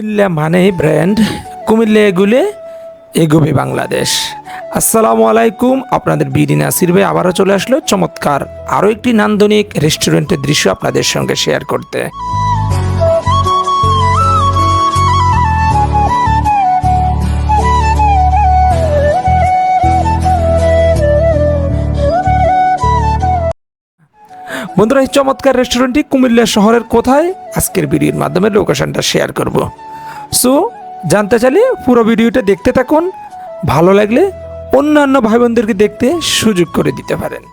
কুমিল্লা মানেই ব্র্যান্ড কুমিল্লা এগুলে এগোবে বাংলাদেশ। আসসালামু আলাইকুম, আপনাদের বিডি নাসির ভাই আবারও চলে আসলো। চমৎকার আরও একটি নান্দনিক রেস্টুরেন্টের দৃশ্য আপনাদের সঙ্গে শেয়ার করতে। বন্ধুরা, এই চমৎকার রেস্টুরেন্টটি কুমিল্লা শহরের কোথায়? আজকের ভিডিওর মাধ্যমে লোকেশনটা শেয়ার করব। সো জানতে চাইলে পুরো ভিডিওটা দেখতে থাকুন। ভালো লাগলে অন্যান্য ভাই বোনদেরকে দেখতে সুযোগ করে দিতে পারেন।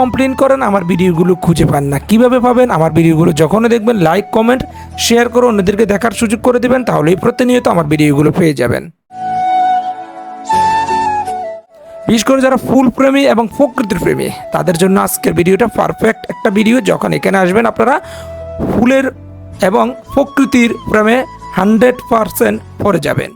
কমপ্লেন করেন, আমার ভিডিওগুলো খুঁজে পান না। কীভাবে পাবেন আমার ভিডিওগুলো যখনই দেখবেন, লাইক, কমেন্ট, শেয়ার করে অন্যদেরকে দেখার সুযোগ করে দেবেন, তাহলেই প্রতিনিয়ত আমার ভিডিওগুলো পেয়ে যাবেন। বিশেষ করে যারা ফুল প্রেমী এবং প্রকৃতির প্রেমী, তাদের জন্য আজকের ভিডিওটা পারফেক্ট একটা ভিডিও। যখন এখানে আসবেন আপনারা ফুলের এবং প্রকৃতির প্রেমে হান্ড্রেড পারসেন্ট পরে যাবেন।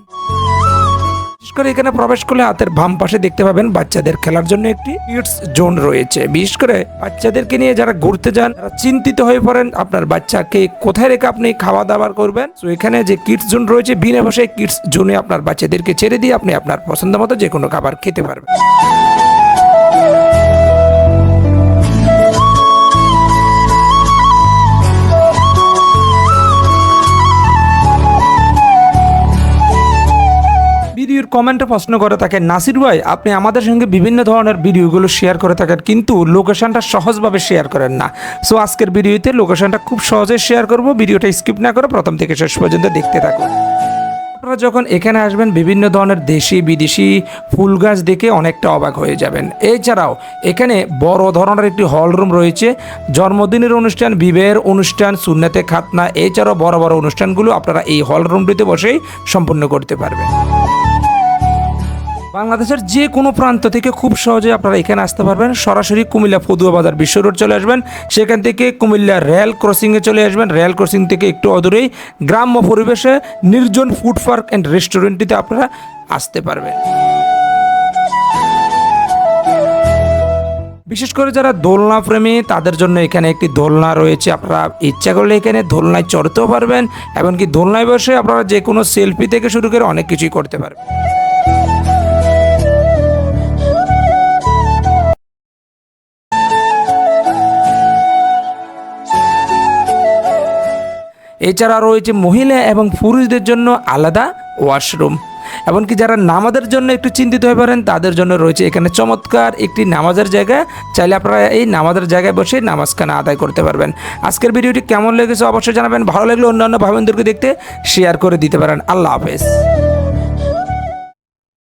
বিশেষ করে এখানে প্রবেশ করলে হাতের বাম পাশে দেখতে পাবেন বাচ্চাদের খেলার জন্য একটি কিডস জোন রয়েছে। বিশেষ করে বাচ্চাদেরকে নিয়ে যারা ঘুরতে যান, তারা চিন্তিত হয়ে পড়েন, আপনার বাচ্চাকে কোথায় রেখে আপনি খাওয়া দাওয়া করবেন? তো এখানে যে কিডস জোন রয়েছে, বিনা বসে কিডস জোনে আপনার বাচ্চাদেরকে ছেড়ে দিয়ে আপনি আপনার পছন্দ মতো যে কোনো খাবার খেতে পারবেন। কমেন্টে প্রশ্ন করে থাকেন, নাসির ভাই, আপনি আমাদের সঙ্গে বিভিন্ন ধরনের ভিডিওগুলো শেয়ার করে থাকেন, কিন্তু লোকেশনটা সহজভাবে শেয়ার করেন না। সো আজকের ভিডিওতে লোকেশনটা খুব সহজে শেয়ার করব, ভিডিওটা স্কিপ না করে প্রথম থেকে শেষ পর্যন্ত দেখতে থাকুন। আপনারা যখন এখানে আসবেন, বিভিন্ন ধরনের দেশি, বিদেশি ফুল গাছ দেখে অনেকটা অবাক হয়ে যাবেন। এছাড়াও, এখানে বড় ধরনের একটি হল রুম রয়েছে, জন্মদিনের অনুষ্ঠান, বিবাহের অনুষ্ঠান, সুন্নাতে খাতনা, এছাড়াও বড় বড় অনুষ্ঠানগুলো আপনারা এই হল রুমটিতে বসেই সম্পূর্ণ করতে পারবেন। বাংলাদেশের যে কোনো প্রান্ত থেকে খুব সহজে আপনারা এখানে আসতে পারবেন। সরাসরি কুমিল্লা ফদুয়া বাজার বিশ্ব রোড চলে আসবেন। সেখান থেকে কুমিল্লা রেল ক্রসিংয়ে চলে আসবেন। রেল ক্রসিং থেকে একটু অদূরেই গ্রাম্য পরিবেশে নির্জন ফুড পার্ক অ্যান্ড রেস্টুরেন্টটিতে আপনারা আসতে পারবেন। বিশেষ করে যারা দোলনা প্রেমী, তাদের জন্য এখানে একটি দোলনা রয়েছে। আপনারা ইচ্ছা করলে এখানে দোলনায় চড়তেও পারবেন, এমনকি দোলনায় বসে আপনারা যে কোনো সেলফি থেকে শুরু করে অনেক কিছুই করতে পারবেন। এছাড়া রয়েছে মহিলা এবং পুরুষদের জন্য আলাদা ওয়াশরুম। এমনকি যারা নামাজের জন্য একটু চিন্তিত হয়ে পারেন তাদের জন্য রয়েছে এখানে চমৎকার একটি নামাজের জায়গা। চাইলে আপনারা এই নামাজের জায়গায় বসে নামাজখানা আদায় করতে পারবেন। আজকের ভিডিওটি কেমন লেগেছে অবশ্যই জানাবেন। ভালো লাগলে অন্যান্য ভাবেনদেরকে দেখতে শেয়ার করে দিতে পারেন। আল্লাহ হাফেজ।